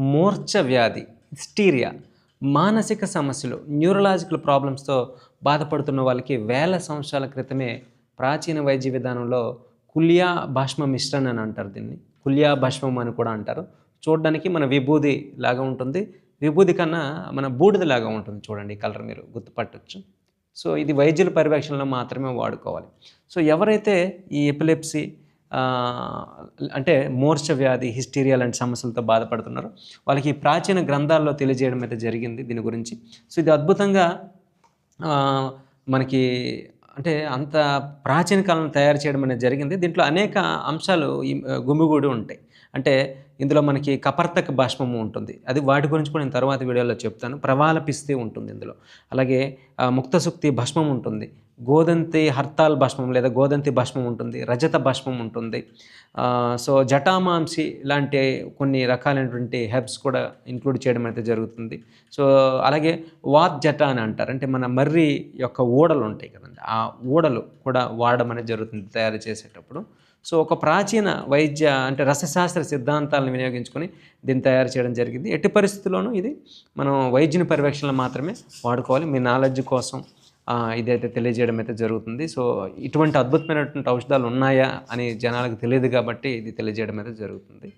మూర్ఛ వ్యాధి హిస్టీరియా మానసిక సమస్యలు న్యూరలాజికల్ ప్రాబ్లమ్స్తో బాధపడుతున్న వాళ్ళకి వేల సంవత్సరాల క్రితమే ప్రాచీన వైద్య విధానంలో కుల్యా భాష్మ మిశ్రణ అని అంటారు దీన్ని. కుల్యా భాష్మం అని కూడా అంటారు. చూడడానికి మన విభూది లాగా ఉంటుంది. విభూది కన్నా మన బూడిద లాగా ఉంటుంది చూడండి కలర్ మీరు గుర్తుపట్టచ్చు. సో ఇది వైద్యుల పర్యవేక్షణలో మాత్రమే వాడుకోవాలి. సో ఎవరైతే ఈ ఎపిలెప్సీ అంటే మూర్ఛ వ్యాధి హిస్టీరియా లాంటి సమస్యలతో బాధపడుతున్నారు. వాళ్ళకి ఈ ప్రాచీన గ్రంథాల్లో తెలియజేయడం అయితే జరిగింది దీని గురించి. సో ఇది అద్భుతంగా మనకి అంటే అంత ప్రాచీన కాలంలో తయారు చేయడం అనేది జరిగింది. దీంట్లో అనేక అంశాలు గుమిగూడి ఉంటాయి. అంటే ఇందులో మనకి కపర్తక భాష్మము ఉంటుంది. అది వాటి గురించి కూడా నేను తర్వాత వీడియోలో చెప్తాను. ప్రవాల పిస్తే ఉంటుంది ఇందులో. అలాగే ముక్త ముక్తసుక్తి భస్మం ఉంటుంది. గోదంతి హర్తాల్ భస్మం లేదా గోదంతి భస్మం ఉంటుంది రజత భస్మం ఉంటుంది. సో జటామాంసి లాంటి కొన్ని రకాలైనటువంటి హెర్బ్స్ కూడా ఇంక్లూడ్ చేయడం అయితే జరుగుతుంది. సో అలాగే వాత్ జట అని అంటారు అంటే మన మర్రి యొక్క ఊడలు ఉంటాయి కదండి ఆ ఊడలు కూడా వాడడం అనేది జరుగుతుంది తయారు చేసేటప్పుడు. సో ఒక ప్రాచీన వైద్య అంటే రసశాస్త్ర సిద్ధాంతాలను వినియోగించుకొని దీన్ని తయారు చేయడం జరిగింది. ఎట్టి పరిస్థితుల్లోనూ ఇది మనం వైద్యుని పర్యవేక్షణలో మాత్రమే వాడుకోవాలి. మీ నాలెడ్జ్ కోసం ఇదైతే తెలియజేయడం అయితే జరుగుతుంది. సో ఇటువంటి అద్భుతమైనటువంటి ఔషధాలు ఉన్నాయా అని జనాలకు తెలియదు కాబట్టి ఇది తెలియజేయడం అయితే జరుగుతుంది.